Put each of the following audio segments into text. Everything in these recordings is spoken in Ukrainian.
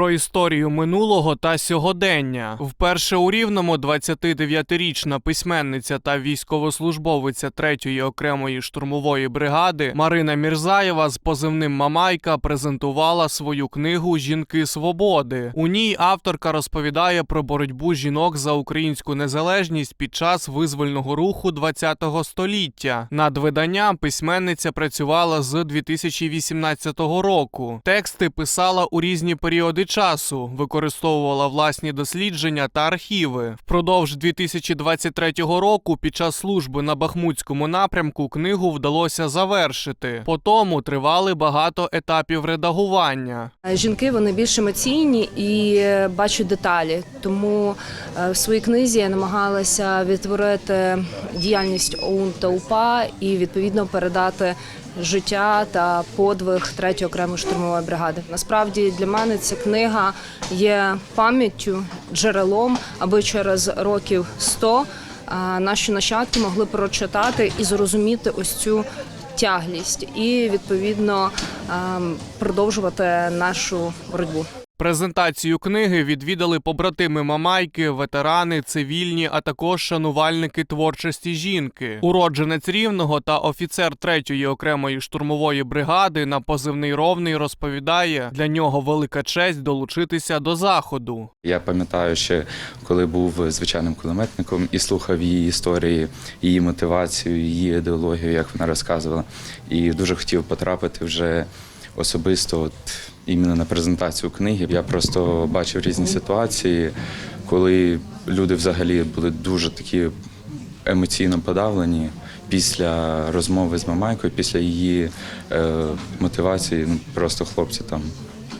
Про історію минулого та сьогодення. Вперше у Рівному 29-річна письменниця та військовослужбовиця 3-ї окремої штурмової бригади Марина Мірзаєва з позивним Мамайка презентувала свою книгу Жінки свободи. У ній авторка розповідає про боротьбу жінок за українську незалежність під час визвольного руху 20-го століття. Над виданням письменниця працювала з 2018 року. Тексти писала у різні періоди часу, використовувала власні дослідження та архіви. Впродовж 2023 року, під час служби на Бахмутському напрямку, книгу вдалося завершити. По тому тривали багато етапів редагування. Жінки вони більш емоційні і е, бачать деталі. Тому е, в своїй книзі я намагалася відтворити діяльність ОУН та УПА і відповідно передати життя та подвиг третьої окремої штурмової бригади. Насправді для мене ця книга є пам'яттю, джерелом, аби через років 100 е, наші нащадки могли прочитати і зрозуміти ось цю тяглість і відповідно ем, продовжувати нашу боротьбу. Презентацію книги відвідали побратими Мамайки, ветерани, цивільні, а також шанувальники творчості жінки. Уродженець рівного та офіцер 3-ї окремої штурмової бригади на позивний ровний розповідає, для нього велика честь долучитися до заходу. Я пам'ятаю ще, коли був звичайним кулеметником і слухав її історії, її мотивацію, її ідеологію, як вона розказувала. І дуже хотів потрапити вже особисто от, іменно на презентацію книги. Я просто бачив різні ситуації, коли люди взагалі були дуже такі емоційно подавлені. Після розмови з Мамайкою, після її е, мотивації, ну просто хлопці там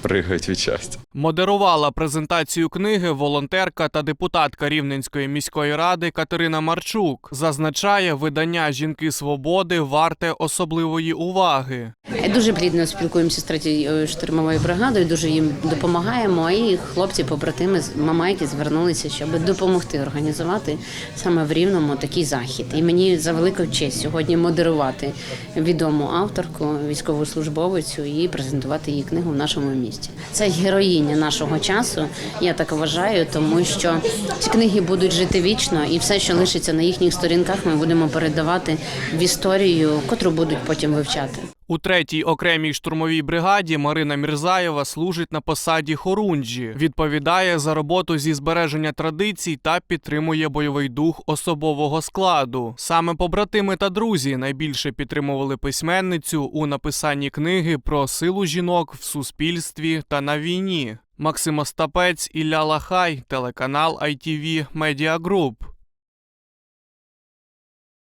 пригають від щастя. Модерувала презентацію книги волонтерка та депутатка Рівненської міської ради Катерина Марчук. Зазначає, видання Жінки свободи варте особливої уваги. Дуже плідно спілкуємося з третьою штурмовою бригадою, дуже їм допомагаємо. І хлопці, побратими з Мамайки звернулися, щоб допомогти організувати саме в Рівному такий захід. І мені за велику честь сьогодні модерувати відому авторку, військовослужбовицю і презентувати її книгу в нашому місті. Це героїня нашого часу. Я так вважаю, тому що ці книги будуть жити вічно, і все, що лишиться на їхніх сторінках, ми будемо передавати в історію, котру будуть потім вивчати. У третій окремій штурмовій бригаді Марина Мірзаєва служить на посаді хорунжі, відповідає за роботу зі збереження традицій та підтримує бойовий дух особового складу. Саме побратими та друзі найбільше підтримували письменницю у написанні книги про силу жінок в суспільстві та на війні. Максим Остапець, Ілля Лахай, телеканал ITV Media Group.